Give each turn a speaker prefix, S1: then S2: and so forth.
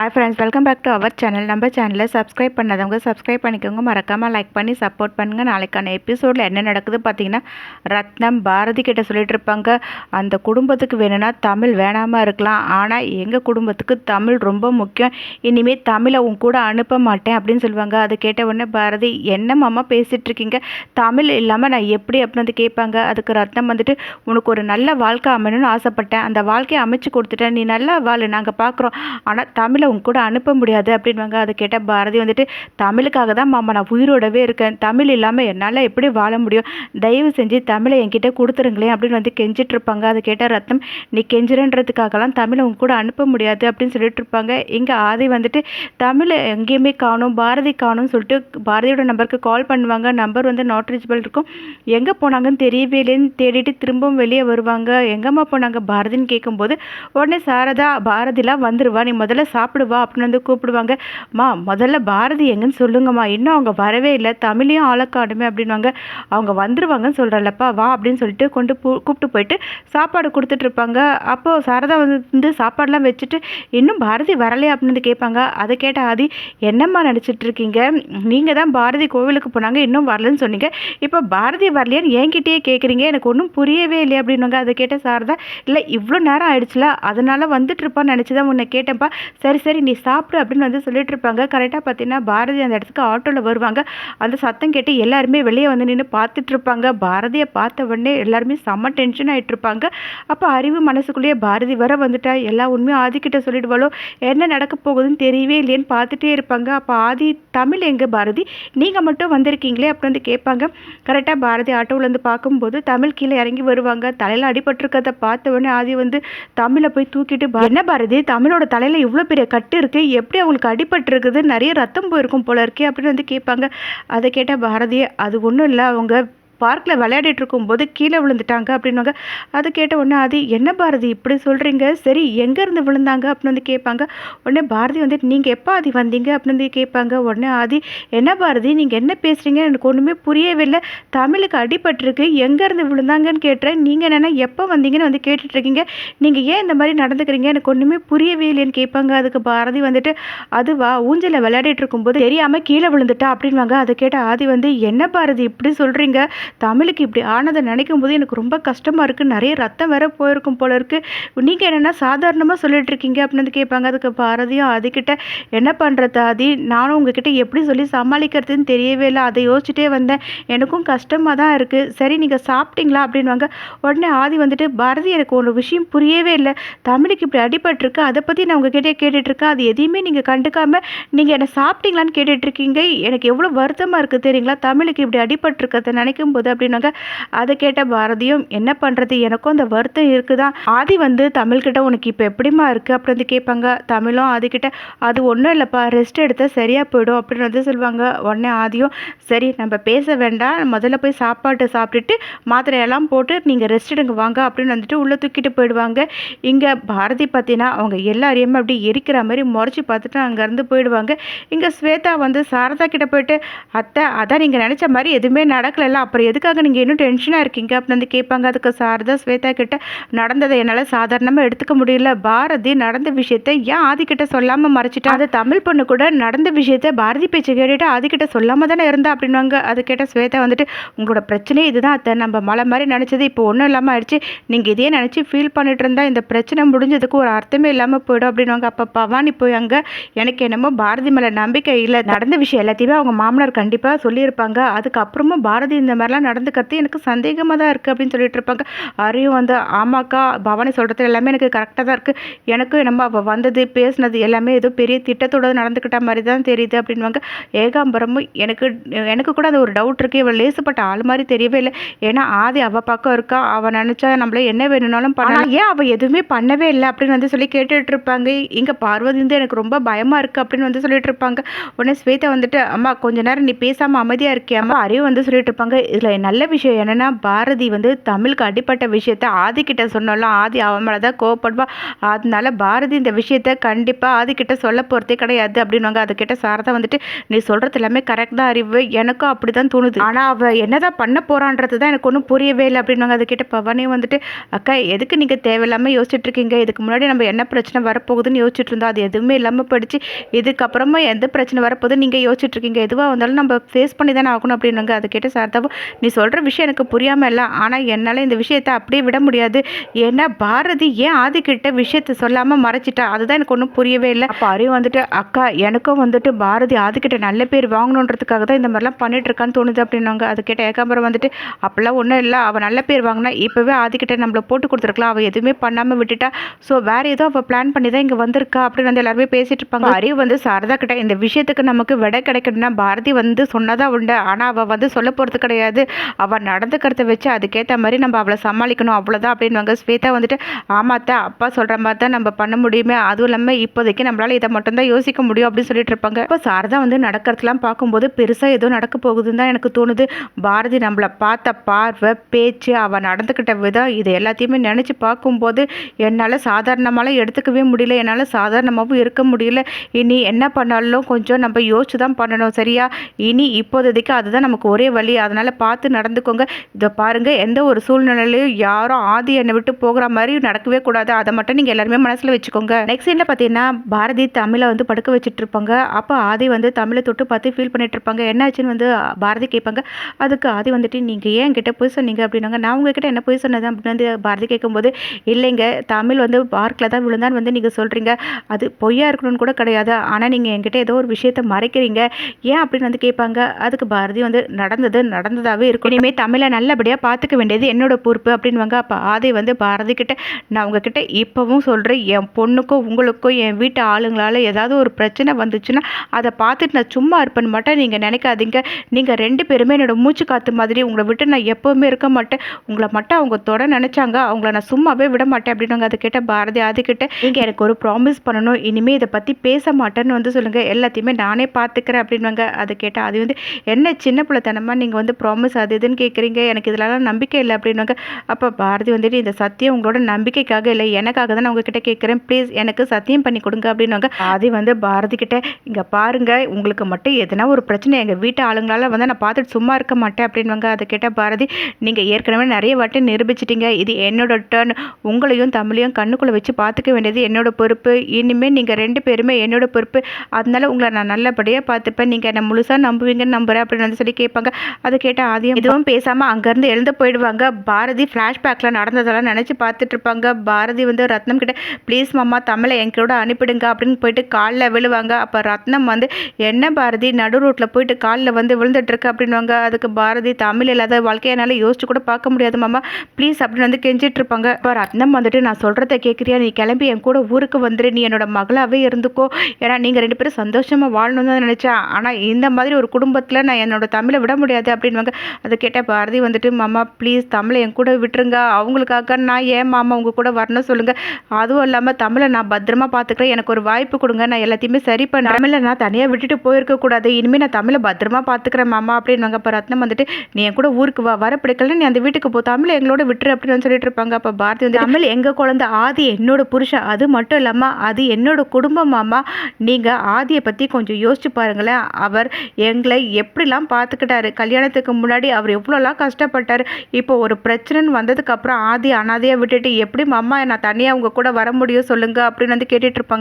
S1: Hi friends welcome back to our channel நம்ம சேனலை subscribe பண்ணாதவங்க சப்ஸ்கிரைப் பண்ணிக்கோங்க. மறக்காமல் லைக் பண்ணி சப்போர்ட் பண்ணுங்கள் நாளைக்கான எபிசோடில் என்ன நடக்குது பார்த்தீங்கன்னா ரத்னம் பாரதி கிட்ட சொல்லிட்டு இருப்பாங்க. அந்த குடும்பத்துக்கு வேணும்னா தமிழ் வேணாமல் இருக்கலாம். ஆனால் எங்கள் குடும்பத்துக்கு தமிழ் ரொம்ப முக்கியம். இனிமேல் தமிழை உன் கூட அனுப்ப மாட்டேன் அப்படின்னு சொல்லுவாங்க. அதை கேட்ட உடனே பாரதி என்ன மாமா பேசிகிட்டு இருக்கீங்க? தமிழ் இல்லாமல் நான் எப்படி அப்படின்னு வந்து கேட்பாங்க. அதுக்கு ரத்னம் வந்துட்டு உனக்கு ஒரு நல்ல வாழ்க்கை அமையணும்னு ஆசைப்பட்டேன். அந்த வாழ்க்கையை அமைச்சு கொடுத்துட்டேன். நீ நல்லா வாழ். நாங்கள் பார்க்குறோம். ஆனால் தமிழை உன் கூட அனுப்ப முடியாது அப்படின்வாங்க அதை கேட்டால் பாரதி வந்துட்டு தமிழுக்காக தான் மாமா நான் உயிரோடவே இருக்கேன். தமிழ் இல்லாமல் என்னால் எப்படி வாழ முடியும்? தயவு செஞ்சு தமிழை என்கிட்ட கொடுத்துருங்களேன் அப்படின்னு வந்து கெஞ்சிட்டு இருப்பாங்க. அதை கேட்டால் ரத்தம் நீ கெஞ்சுறன்றதுக்காகலாம் தமிழை உன் கூட அனுப்ப முடியாது அப்படின்னு சொல்லிட்டு இருப்பாங்க. இங்கே ஆதி வந்துட்டு தமிழை எங்கேயுமே காணும் பாரதி காணும்னு சொல்லிட்டு பாரதியோட நம்பருக்கு கால் பண்ணுவாங்க. நம்பர் வந்து நாட் ரீச்சபிள் இருக்கும். எங்கே போனாங்கன்னு தெரியவே இல்லைன்னு தேடிட்டு திரும்பவும் வெளியே வருவாங்க. எங்கம்மா போனாங்க? பாரதின்னு கேட்கும்போது உடனே சாரதா பாரதிலாம் வந்துருவா. நீ முதல்ல கூப்பிடுவா அப்படின்னு வந்து கூப்பிடுவாங்க. மா முதல்ல பாரதி எங்கன்னு சொல்லுங்கம்மா. இன்னும் அவங்க வரவே இல்லை. தமிழையும் ஆளக்காடுமே அப்படின்வாங்க அவங்க வந்துருவாங்கன்னு சொல்கிறல்லப்பா வா அப்படின்னு சொல்லிட்டு கொண்டு கூப்பிட்டு போயிட்டு சாப்பாடு கொடுத்துட்ருப்பாங்க அப்போது சாரதா வந்து சாப்பாடெலாம் வச்சுட்டு இன்னும் பாரதி வரலையா? அப்படின்னு வந்து கேட்பாங்க. அதை கேட்ட ஆதி என்னம்மா நடிச்சிட்ருக்கீங்க நீங்கள் தான் பாரதி கோவிலுக்கு போனாங்க. இன்னும் வரலன்னு சொன்னீங்க. இப்போ பாரதி வரலையான்னு என்கிட்டயே கேட்குறீங்க எனக்கு ஒன்றும் புரியவே இல்லையா? அப்படின்வாங்க அதை கேட்ட சாரதா இல்லை இவ்வளோ நேரம் ஆயிடுச்சுல. அதனால் வந்துட்டு இருப்பான்னு நினச்சி தான் உன்னை கேட்டேன்ப்பா. சரி சரி. சரி நீ சாப்பிடு அப்படின்னு வந்து சொல்லிட்டு இருப்பாங்க கரெக்டாக பார்த்தீங்கன்னா பாரதி அந்த இடத்துக்கு ஆட்டோவில் வருவாங்க. அந்த சத்தம் கேட்டு எல்லாருமே வெளியே வந்து நின்று பார்த்துட்டு இருப்பாங்க பாரதியை பார்த்த உடனே எல்லாருமே செம்ம டென்ஷன் ஆகிட்டு இருப்பாங்க அப்போ அறிவு மனசுக்குள்ளேயே பாரதி வர வந்துட்டா. எல்லா உண்மையும் ஆதிக்கிட்ட சொல்லிடுவாளோ? என்ன நடக்க போகுதுன்னு தெரியவே இல்லையேன்னு பார்த்துட்டே இருப்பாங்க. அப்போ ஆதி தமிழ் எங்கே பாரதி? நீங்கள் மட்டும் வந்திருக்கீங்களே அப்படி வந்து கேட்பாங்க. கரெக்டாக பாரதி ஆட்டோவிலேருந்து பார்க்கும்போது தமிழ் கீழே இறங்கி வருவாங்க. தலையில் அடிபட்டிருக்கிறத பார்த்த உடனே ஆதி வந்து தமிழை போய் தூக்கிட்டு என்ன பாரதி? தமிழோட தலையில் இவ்வளோ பெரிய கட்டு இருக்குது எப்படி அவங்களுக்கு அடிபட்டிருக்குது? நிறைய ரத்தம் போயிருக்கும் போல இருக்கே அப்படின்னு வந்து கேட்பாங்க. அதை கேட்டால் பாரதி அது ஒன்றும் இல்லை. அவங்க பார்க்கில் விளையாடிட்டு இருக்கும்போது கீழே விழுந்துட்டாங்க அப்படின்வாங்க அது கேட்ட உடனே அது என்ன பாரதி இப்படி சொல்கிறீங்க சரி எங்கேருந்து விழுந்தாங்க? அப்படின்னு வந்து கேட்பாங்க. உடனே பாரதி வந்துட்டு நீங்கள் எப்போ ஆதி வந்தீங்க? அப்படின்னு வந்து கேட்பாங்க. உடனே ஆதி என்ன பாரதி? நீங்கள் என்ன பேசுகிறீங்க எனக்கு ஒன்றுமே புரியவே இல்லை தமிழுக்கு அடிபட்டிருக்கு. எங்கேருந்து விழுந்தாங்கன்னு கேட்டுறேன் நீங்கள் என்னென்னா எப்போ வந்தீங்கன்னு வந்து கேட்டுட்ருக்கீங்க நீங்கள் ஏன் இந்த மாதிரி நடந்துக்கிறீங்க? எனக்கு ஒன்றுமே புரியவே இல்லைன்னு கேட்பாங்க. அதுக்கு பாரதி வந்துட்டு அதுவா ஊஞ்சலில் விளையாடிட்டு இருக்கும்போது தெரியாமல் கீழே விழுந்துட்டா? அப்படின்வாங்க அதை கேட்ட ஆதி வந்து என்ன பாரதி இப்படி சொல்கிறீங்க தமிழுக்கு இப்படி ஆனதை நினைக்கும் போது எனக்கு ரொம்ப கஷ்டமாக இருக்குது நிறைய ரத்தம் வேற போயிருக்கும் போல இருக்குது நீங்கள் என்னென்னா சாதாரணமாக சொல்லிட்டு இருக்கீங்க அப்படின்னு வந்து கேட்பாங்க. அதுக்கு பாரதியும் அதுக்கிட்ட என்ன பண்ணுறது ஆதி? நானும் உங்ககிட்ட எப்படி சொல்லி சமாளிக்கிறதுன்னு தெரியவே இல்லை. அதை யோசிச்சுட்டே வந்தேன். எனக்கும் கஷ்டமாக தான் இருக்குது சரி நீங்கள் சாப்பிட்டீங்களா அப்படின்வாங்க உடனே ஆதி வந்துட்டு பாரதி எனக்கு ஒரு விஷயம் புரியவே இல்லை. தமிழுக்கு இப்படி அடிபட்டிருக்கு அதை பற்றி நான் உங்ககிட்ட கேட்டுட்ருக்கேன் அது எதையுமே நீங்கள் கண்டுக்காமல் நீங்கள் என்னை சாப்பிட்டீங்களான்னு கேட்டுட்ருக்கீங்க எனக்கு எவ்வளோ வருத்தமாக இருக்குது தெரியுங்களா? தமிழுக்கு இப்படி அடிபட்டிருக்கிறத நினைக்கும் போது அப்படின்னாங்க. அதை கேட்ட பாரதியும் என்ன பண்ணுறது எனக்கும் அந்த வருத்தம் இருக்குதான் ஆதி வந்து தமிழ்கிட்ட உனக்கு இப்போ எப்படிமா இருக்குது அப்படி வந்து கேட்பாங்க. தமிழும் ஆதிக்கிட்ட அது ஒன்றும் இல்லைப்பா. ரெஸ்ட் எடுத்தால் சரியாக போயிடும். அப்படின்னு வந்து சொல்லுவாங்க உடனே ஆதியும் சரி நம்ம பேச வேண்டாம். முதல்ல போய் சாப்பாடு சாப்பிட்டுட்டு மாத்திரையெல்லாம் போட்டு நீங்கள் ரெஸ்ட் எடுங்க வாங்க. அப்படின்னு வந்துட்டு உள்ளே தூக்கிட்டு போயிடுவாங்க. இங்கே பாரதி பார்த்தீங்கன்னா அவங்க எல்லாரையுமே அப்படி எரிக்கிற மாதிரி முறைச்சி பார்த்துட்டு அங்கேருந்து போயிடுவாங்க. இங்கே ஸ்வேதா வந்து சாரதா கிட்ட போயிட்டு அத்தை அதான் நீங்கள் நினச்ச மாதிரி எதுவுமே நடக்கலைல்ல. அப்புறம் எதுக்காக நீங்கள் இன்னும் டென்ஷனாக இருக்கீங்க? அப்படின்னு வந்து கேட்பாங்க. அதுக்கு சாரதா ஸ்வேதா கிட்ட நடந்ததை என்னால் சாதாரணமாக எடுத்துக்க முடியல. பாரதி நடந்த விஷயத்த ஏன் ஆதிக்கிட்ட சொல்லாமல் மறைச்சிட்டா? அது தமிழ் பொண்ணு கூட நடந்த விஷயத்த பாரதி பேச்சு கேட்டுட்டு ஆதிக்கிட்ட சொல்லாமல் தானே இருந்தா அப்படின்வாங்க அது கேட்ட ஸ்வேதா வந்துட்டு உங்களோட பிரச்சனை இதுதான் அத்தை. நம்ம மலை மாதிரி நினச்சது இப்போ ஒன்றும் இல்லாமல் ஆயிடுச்சு. நீங்கள் இதே நினச்சி ஃபீல் பண்ணிட்டு இருந்தா இந்த பிரச்சனை முடிஞ்சதுக்கு ஒரு அர்த்தமே இல்லாமல் போயிடும். அப்படின்வாங்க அப்போ பவானி போய் அங்கே எனக்கு என்னமோ பாரதி மேலே நம்பிக்கை இல்லை. நடந்த விஷயம் எல்லாத்தையுமே அவங்க மாமனார் கண்டிப்பாக சொல்லியிருப்பாங்க. அதுக்கப்புறமும் பாரதி இந்த மாதிரிலாம் நடந்துக்கிறது எனக்கு சந்தேகமாக தான் இருக்குது அப்படின்னு சொல்லிட்டு இருப்பாங்க. அரியும் வந்து ஆமாக்கா பவானி சொல்கிறது எல்லாமே எனக்கு கரெக்டாக தான் இருக்குது எனக்கும் என்னமோ அவள் வந்தது பேசினது எல்லாமே ஏதோ பெரிய திட்டத்தோடு நடந்துக்கிட்ட மாதிரி தான் தெரியுது அப்படின்வாங்க ஏகாம்பரமும் எனக்கு எனக்கு கூட அந்த ஒரு டவுட் இருக்குது இவள் லேசுப்பட்ட ஆள் மாதிரி தெரியவே இல்லை. ஏன்னா ஆதி அவள் பக்கம் இருக்கா அவள் நினச்சா நம்மள என்ன வேணும்னாலும் பண்ணலாம். ஏன் அவள் எதுவுமே பண்ணவே இல்லை அப்படின்னு வந்து சொல்லி கேட்டுட்டு இருப்பாங்க. இங்கே பார்வதி வந்து எனக்கு ரொம்ப பயமாக இருக்குது அப்படின்னு வந்து சொல்லிட்டு இருப்பாங்க. உடனே ஸ்வேதா வந்துட்டு அம்மா கொஞ்ச நேரம் நீ பேசாமல் அமைதியாக இருக்கியாம்மா? அறிவு வந்து சொல்லிட்டு இருப்பாங்க. இதில் நல்ல விஷயம் என்னென்னா பாரதி வந்து தமிழுக்கு அடிப்பட்ட விஷயத்த ஆதிக்கிட்ட சொன்னாலும் ஆதி அவன் மேலே தான் கோவப்படுவா. அதனால பாரதி இந்த விஷயத்த கண்டிப்பாக ஆதிக்கிட்ட சொல்ல போகிறதே கிடையாது அப்படின்வாங்க அதுக்கிட்ட சாரதா வந்துட்டு நீ சொல்கிறது எல்லாமே கரெக்ட் தான் அறிவு. எனக்கும் அப்படி தான் தோணுது. ஆனால் அவள் என்னதான் பண்ண போகிறான்றது தான் எனக்கு ஒன்றும் புரியவே இல்லை. அப்படின்வாங்க அதுக்கிட்ட பவனே வந்துட்டு அக்கா எதுக்கு நீங்கள் தேவையில்லாமல் யோசிச்சுட்டு இருக்கீங்க? இதுக்கு முன்னாடி நம்ம என்ன பிரச்சனை வரப்போகுதுன்னு யோசிச்சுட்டு இருந்தோம். அது எதுவுமே இல்லாமல் படித்து இதுக்கப்புறமா எந்த பிரச்சனை வரப்போகுது நீங்கள் யோசிச்சுட்டு இருக்கீங்க? எதுவாக வந்தாலும் நம்ம ஃபேஸ் பண்ணி தானே ஆகணும். அப்படின்னாங்க அதுக்கிட்ட சாரதாவும் சார்தாவும் நீ சொல்கிற விஷயம் எனக்கு புரியாமல் இல்லை. ஆனால் என்னால் இந்த விஷயத்தை அப்படியே விட முடியாது. ஏன்னா பாரதி ஏன் ஆதிக்கிட்ட விஷயத்தை சொல்லாமல் மறைச்சிட்டா? அதுதான் எனக்கு ஒன்றும் புரியவே இல்லை. அப்போ அறிவு வந்துட்டு அக்கா எனக்கும் வந்துட்டு பாரதி ஆதிக்கிட்ட நல்ல பேர் வாங்கணுன்றதுக்காக தான் இந்த மாதிரிலாம் பண்ணிட்டு இருக்கான்னு தோணுது அப்படின்னாங்க. அது கேட்ட ஏகாம்பரம் வந்துட்டு அப்படிலாம் ஒன்றும் இல்லை. அவள் நல்ல பேர் வாங்கினா இப்போவே ஆதிக்கிட்ட நம்மளை போட்டு கொடுத்துருக்கலாம். அவள் எதுவுமே பண்ணாமல் விட்டுட்டா. ஸோ வேறு ஏதோ அவள் பிளான் பண்ணி தான் இங்கே வந்திருக்கா? அப்படின்னு வந்து எல்லாருமே பேசிட்டு இருப்பாங்க. அறிவு வந்து சாரதா கிட்ட இந்த விஷயத்துக்கு நமக்கு விடை கிடைக்கணும்னா பாரதி வந்து சொன்னதாக உண்டு. ஆனால் அவள் வந்து சொல்ல போகிறது கிடையாது. அவள் நடந்துக்கிறத வச்சு அதுக்கேற்ற மாதிரி நம்ம அவளை சமாளிக்கணும் அவ்வளோதான் அப்படின்வாங்க ஸ்வேதா வந்துட்டு ஆமாத்தா அப்பா சொல்கிற மாதிரி தான் நம்ம பண்ண முடியுமே. அதுவும் இல்லாமல் இப்போதைக்கு நம்மளால் இதை மட்டும்தான் யோசிக்க முடியும் அப்படின்னு சொல்லிட்டு இருப்பாங்க. இப்போ சாரதா வந்து நடக்கிறதுலாம் பார்க்கும்போது பெருசாக ஏதோ நடக்க போகுதுன்னு தான் எனக்கு தோணுது. பாரதி நம்மளை பார்த்த பார்வை பேச்சு அவள் நடந்துக்கிட்ட விதம் இது எல்லாத்தையுமே நினச்சி பார்க்கும்போது என்னால் சாதாரணமாலாம் எடுத்துக்கவே முடியல. என்னால் சாதாரணமாகவும் இருக்க முடியல. இனி என்ன பண்ணாலும் கொஞ்சம் நம்ம யோசிச்சு தான் பண்ணணும் சரியா? இனி இப்போதைக்கு அதுதான் நமக்கு ஒரே வழி. அதனால் பார்த்து நடந்துக்கோங்க. இதை பாருங்கள் எந்த ஒரு சூழ்நிலையிலையும் யாரும் ஆதி என்னை விட்டு போகிற மாதிரி நடக்கவே கூடாது. அதை மட்டும் நீங்கள் எல்லாருமே மனசில் வச்சுக்கோங்க. நெக்ஸ்ட் சீனில் பார்த்தீங்கன்னா பாரதி தமிழை வந்து படுக்க வச்சுட்டு இருப்பாங்க அப்போ ஆதி வந்து தமிழை தொட்டு பார்த்து ஃபீல் பண்ணிட்டு இருப்பாங்க என்னாச்சுன்னு வந்து பாரதி கேட்பாங்க. அதுக்கு ஆதி வந்துட்டு நீங்கள் ஏன் கிட்ட போய் சொன்னீங்க? அப்படின்னாங்க. நான் உங்ககிட்ட என்ன போய் சொன்னது அப்படின்னு வந்து பாரதி கேட்கும்போது இல்லைங்க தமிழ் வந்து பார்க்கில் தான் விழுந்தான்னு வந்து நீங்கள் சொல்கிறீங்க அது பொய்யா இருக்கணும்னு கூட கிடையாது. ஆனால் நீங்கள் என்கிட்ட ஏதோ ஒரு விஷயத்தை மறைக்கிறீங்க. ஏன்? அப்படின்னு வந்து கேட்பாங்க. அதுக்கு பாரதி வந்து நடந்தது நடந்ததாக நல்லாவே இருக்கும் இனிமேல் தமிழை நல்லபடியாக பார்த்துக்க வேண்டியது என்னோட பொறுப்பு அப்படின்வாங்க அப்போ ஆதி வந்து பாரதி கிட்ட நான் உங்ககிட்ட இப்போவும் சொல்கிறேன் என் பொண்ணுக்கும் உங்களுக்கும் என் வீட்டு ஆளுங்களால் ஏதாவது ஒரு பிரச்சனை வந்துச்சுன்னா அதை பார்த்துட்டு நான் சும்மா இருப்பேன்னு மட்டும் நீங்கள் நினைக்காதீங்க. நீங்கள் ரெண்டு பேருமே என்னோட மூச்சு காற்று மாதிரி உங்களை விட்டு நான் எப்போவுமே இருக்க மாட்டேன். உங்களை மட்டும் அவங்க தொட நினச்சாங்க. அவங்கள நான் சும்மாவே விட மாட்டேன். அப்படின்னாங்க அதை கேட்ட பாரதி அது கிட்ட நீங்கள் எனக்கு ஒரு ப்ராமிஸ் பண்ணணும். இனிமேல் இதை பற்றி பேச மாட்டேன்னு வந்து சொல்லுங்கள் எல்லாத்தையுமே நானே பார்த்துக்கிறேன். அப்படின்வாங்க அதை கேட்டால் அது வந்து என்ன சின்ன பிள்ளைத்தனமாக நீங்கள் வந்து ப்ராமிஸ் அது இதுன்னு கேட்குறீங்க எனக்கு இதெல்லாம் நம்பிக்கை இல்லை அப்படின்வாங்க அப்போ பாரதி வந்துட்டு இந்த சத்தியம் உங்களோட நம்பிக்கைக்காக இல்லை எனக்காக தான் நான் உங்ககிட்ட கேட்குறேன் ப்ளீஸ் எனக்கு சத்தியம் பண்ணி கொடுங்க அப்படின்னாங்க பாதி வந்து பாரதி கிட்ட இங்கே பாருங்க உங்களுக்கு மட்டும் எதனா ஒரு பிரச்சனை எங்கள் வீட்டு ஆளுங்களால் வந்து நான் பார்த்துட்டு சும்மா இருக்க மாட்டேன். அப்படின்வாங்க அதை கேட்டால் பாரதி நீங்கள் ஏற்கனவே நிறைய வாட்டி நிரூபிச்சிட்டிங்க. இது என்னோட டர்ன் உங்களையும் தமிழையும் கண்ணுக்குள்ளே வச்சு பார்த்துக்க வேண்டியது என்னோட பொறுப்பு. இனிமேல் நீங்கள் ரெண்டு பேருமே என்னோட பொறுப்பு. அதனால உங்களை நான் நல்லபடியாக பார்த்துப்பேன். நீங்கள் என்னை முழுசாக நம்புவீங்கன்னு நம்புகிறேன் அப்படின்னு வந்து சொல்லி கேட்பாங்க. அதை கேட்டால் ஆதியம் எதுவும் பேசாமல் அங்கேருந்து எழுந்து போயிடுவாங்க. பாரதி ஃப்ளாஷ்பேக்கில் நடந்ததெல்லாம் நினச்சி பார்த்துட்டு இருப்பாங்க பாரதி வந்து ரத்னம் கிட்ட ப்ளீஸ் மாமா தமிழை என் கூட அனுப்பிடுங்க அப்படின்னு போயிட்டு காலில் விழுவாங்க. அப்போ ரத்னம் வந்து என்ன பாரதி நடு ரோட்டில் போயிட்டு காலில் வந்து விழுந்துட்டு இருக்கு அப்படின்வாங்க அதுக்கு பாரதி தமிழ் இல்லாத வாழ்க்கையை என்னால் யோசிச்சு கூட பார்க்க முடியாது மாமா. ப்ளீஸ் அப்படின்னு வந்து கெஞ்சிட்டு இருப்பாங்க இப்போ ரத்னம் வந்துட்டு நான் சொல்கிறத கேட்குறியா நீ கிளம்பி என் கூட ஊருக்கு வந்துரு. நீ என்னோட மகளாகவே இருந்துக்கோ. ஏன்னா நீங்கள் ரெண்டு பேரும் சந்தோஷமாக வாழணும்னு தான் நினச்சேன். ஆனால் இந்த மாதிரி ஒரு குடும்பத்தில் நான் என்னோட தமிழை விட முடியாது அப்படின்வாங்க அதை கேட்ட பாரதி வந்துட்டு மாமா ப்ளீஸ் தமிழை என் கூட விட்டுருங்க. அவங்களுக்காக நான் ஏன் மாமா உங்கள் கூட வரணும் சொல்லுங்கள் அதுவும் இல்லாமல் தமிழை நான் பத்திரமா பார்த்துக்கிறேன் எனக்கு ஒரு வாய்ப்பு கொடுங்க. நான் எல்லாத்தையுமே சரி பண்ண தமிழை நான் தனியாக விட்டுட்டு போயிருக்க கூடாது. இனிமேல் நான் தமிழை பத்திரமா பார்த்துக்கிறேன் மாமா அப்படின்னு அப்போ ரத்னம் வந்துட்டு நீ என் கூட ஊருக்கு வா. வர பிடிக்கல நீ அந்த வீட்டுக்கு போ. தமிழை எங்களோட விட்டுரு அப்படின்னு சொல்லிட்டு இருப்பாங்க. அப்போ பாரதி வந்து தமிழ் எங்கள் குழந்தை? ஆதி என்னோட புருஷன். அது மட்டும் இல்லாமல் அது என்னோட குடும்பம் மாமா. நீங்கள் ஆதியை பற்றி கொஞ்சம் யோசிச்சு பாருங்களேன். அவர் எங்களை எப்படிலாம் பார்த்துக்கிட்டாரு கல்யாணத்துக்கு முன்னாடி அவர் எவ்வளோலாம் கஷ்டப்பட்டார். இப்போ ஒரு பிரச்சனைன்னு வந்ததுக்கப்புறம் ஆதி அனாதையாக விட்டுட்டு எப்படி அம்மா நான் தனியாக அவங்க கூட வர முடியும் சொல்லுங்க அப்படின்னு வந்து கேட்டுட்டு இருப்பாங்க.